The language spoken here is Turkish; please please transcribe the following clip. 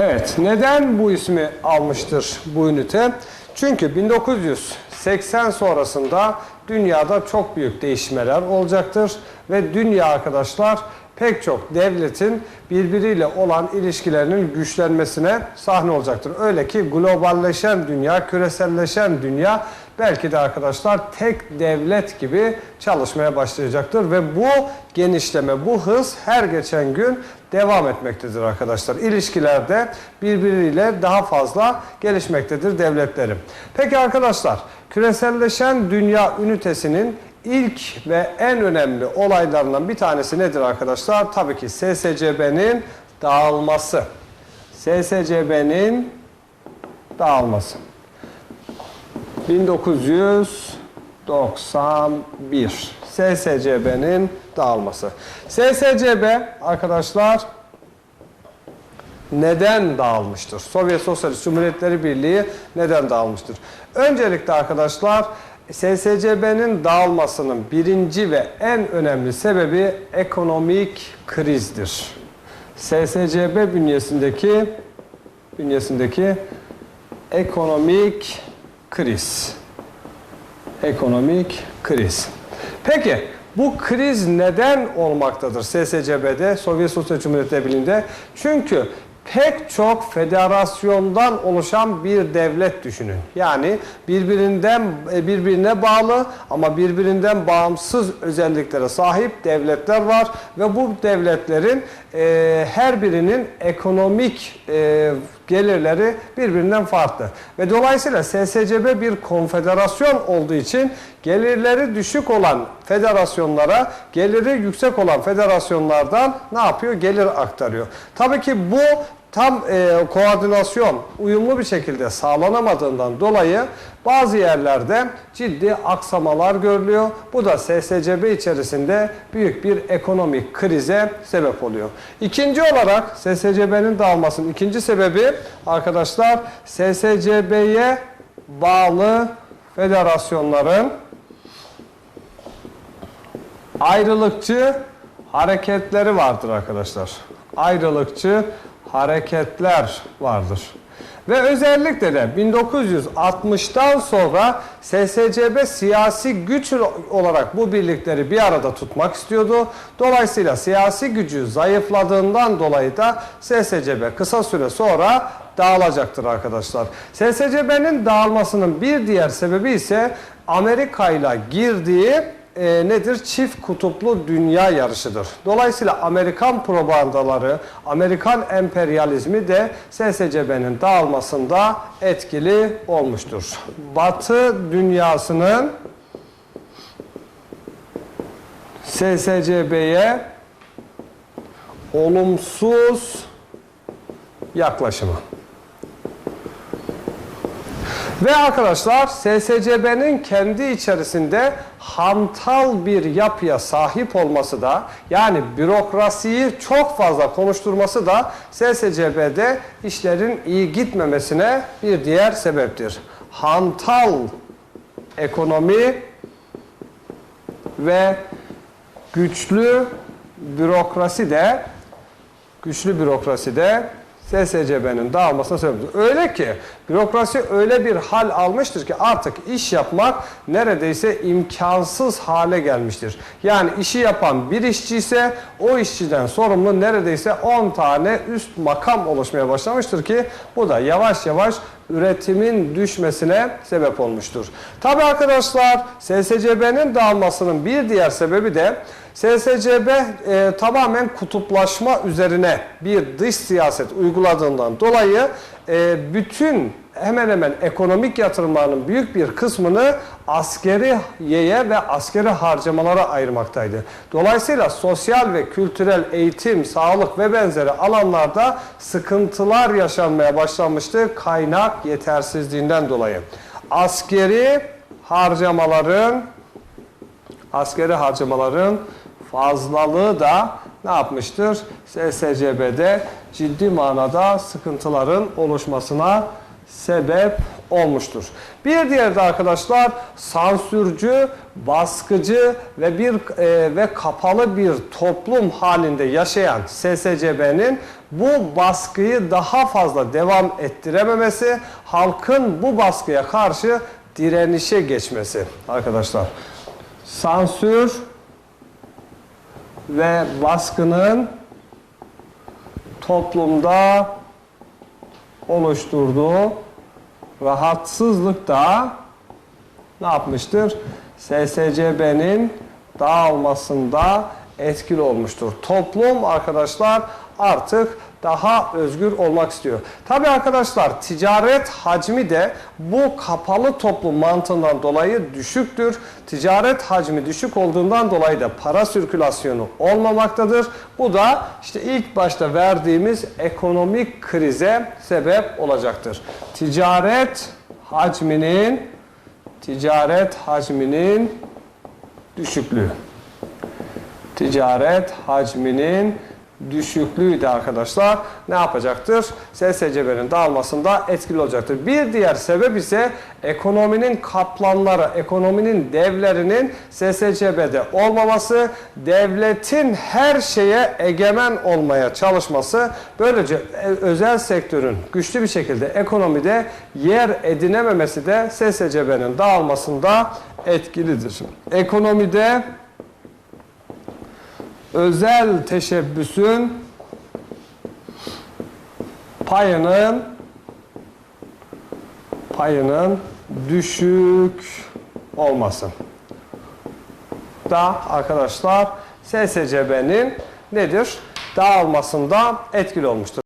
Evet, neden bu ismi almıştır bu ünite? Çünkü 1980 sonrasında dünyada çok büyük değişmeler olacaktır ve dünya arkadaşlar pek çok devletin birbiriyle olan ilişkilerinin güçlenmesine sahne olacaktır. Öyle ki globalleşen dünya, küreselleşen dünya belki de arkadaşlar tek devlet gibi çalışmaya başlayacaktır ve bu genişleme, bu hız her geçen gün devam etmektedir arkadaşlar. İlişkilerde birbiriyle daha fazla gelişmektedir devletlerim. Peki arkadaşlar, küreselleşen dünya ünitesinin ilk ve en önemli olaylarından bir tanesi nedir arkadaşlar? Tabii ki SSCB'nin dağılması. SSCB'nin dağılması. 1991 SSCB'nin dağılması. SSCB arkadaşlar neden dağılmıştır? Sovyet Sosyalist Cumhuriyetleri Birliği neden dağılmıştır? Öncelikle arkadaşlar SSCB'nin dağılmasının birinci ve en önemli sebebi ekonomik krizdir. SSCB bünyesindeki bünyesindeki ekonomik kriz. Ekonomik kriz. Peki bu kriz neden olmaktadır SSCB'de, Sovyet Sosyal Cumhuriyetleri Birliği'nde? Çünkü pek çok federasyondan oluşan bir devlet düşünün. Yani birbirinden e, birbirine bağlı ama birbirinden bağımsız özelliklere sahip devletler var ve bu devletlerin e, her birinin ekonomik e, gelirleri birbirinden farklı. Ve dolayısıyla SSCB bir konfederasyon olduğu için gelirleri düşük olan federasyonlara geliri yüksek olan federasyonlardan ne yapıyor? Gelir aktarıyor. Tabii ki bu tam e, koordinasyon uyumlu bir şekilde sağlanamadığından dolayı bazı yerlerde ciddi aksamalar görülüyor. Bu da SSCB içerisinde büyük bir ekonomik krize sebep oluyor. İkinci olarak SSCB'nin dağılmasının ikinci sebebi arkadaşlar SSCB'ye bağlı federasyonların ayrılıkçı hareketleri vardır arkadaşlar. Ayrılıkçı hareketler vardır. Ve özellikle de 1960'tan sonra SSCB siyasi güç olarak bu birlikleri bir arada tutmak istiyordu. Dolayısıyla siyasi gücü zayıfladığından dolayı da SSCB kısa süre sonra dağılacaktır arkadaşlar. SSCB'nin dağılmasının bir diğer sebebi ise Amerika ile girdiği e, nedir? Çift kutuplu dünya yarışıdır. Dolayısıyla Amerikan propagandaları, Amerikan emperyalizmi de SSCB'nin dağılmasında etkili olmuştur. Batı dünyasının SSCB'ye olumsuz yaklaşımı. Ve arkadaşlar SSCB'nin kendi içerisinde hantal bir yapıya sahip olması da yani bürokrasiyi çok fazla konuşturması da SSCB'de işlerin iyi gitmemesine bir diğer sebeptir. Hantal ekonomi ve güçlü bürokrasi de güçlü bürokrasi de SSCB'nin dağılmasına sebeptir. Öyle ki bürokrasi öyle bir hal almıştır ki artık iş yapmak neredeyse imkansız hale gelmiştir. Yani işi yapan bir işçi ise o işçiden sorumlu neredeyse 10 tane üst makam oluşmaya başlamıştır ki bu da yavaş yavaş üretimin düşmesine sebep olmuştur. Tabi arkadaşlar SSCB'nin dağılmasının bir diğer sebebi de SSCB e, tamamen kutuplaşma üzerine bir dış siyaset uyguladığından dolayı e, bütün hemen hemen ekonomik yatırımlarının büyük bir kısmını askeri yeye ve askeri harcamalara ayırmaktaydı. Dolayısıyla sosyal ve kültürel eğitim, sağlık ve benzeri alanlarda sıkıntılar yaşanmaya başlamıştı kaynak yetersizliğinden dolayı. Askeri harcamaların askeri harcamaların fazlalığı da ne yapmıştır? SSCB'de ciddi manada sıkıntıların oluşmasına sebep olmuştur. Bir diğeri de arkadaşlar sansürcü, baskıcı ve bir e, ve kapalı bir toplum halinde yaşayan SSCB'nin bu baskıyı daha fazla devam ettirememesi, halkın bu baskıya karşı direnişe geçmesi arkadaşlar. Sansür ve baskının toplumda oluşturduğu rahatsızlık da ne yapmıştır? SSCB'nin dağılmasında etkili olmuştur. Toplum arkadaşlar artık daha özgür olmak istiyor. Tabii arkadaşlar ticaret hacmi de bu kapalı toplum mantığından dolayı düşüktür. Ticaret hacmi düşük olduğundan dolayı da para sirkülasyonu olmamaktadır. Bu da işte ilk başta verdiğimiz ekonomik krize sebep olacaktır. Ticaret hacminin ticaret hacminin düşüklüğü. Ticaret hacminin düşüklüğü de arkadaşlar ne yapacaktır? SSCB'nin dağılmasında etkili olacaktır. Bir diğer sebep ise ekonominin kaplanları, ekonominin devlerinin SSCB'de olmaması, devletin her şeye egemen olmaya çalışması, böylece e, özel sektörün güçlü bir şekilde ekonomide yer edinememesi de SSCB'nin dağılmasında etkilidir. Ekonomide özel teşebbüsün payının payının düşük olması da arkadaşlar SSCB'nin nedir? Dağılmasında etkili olmuştur.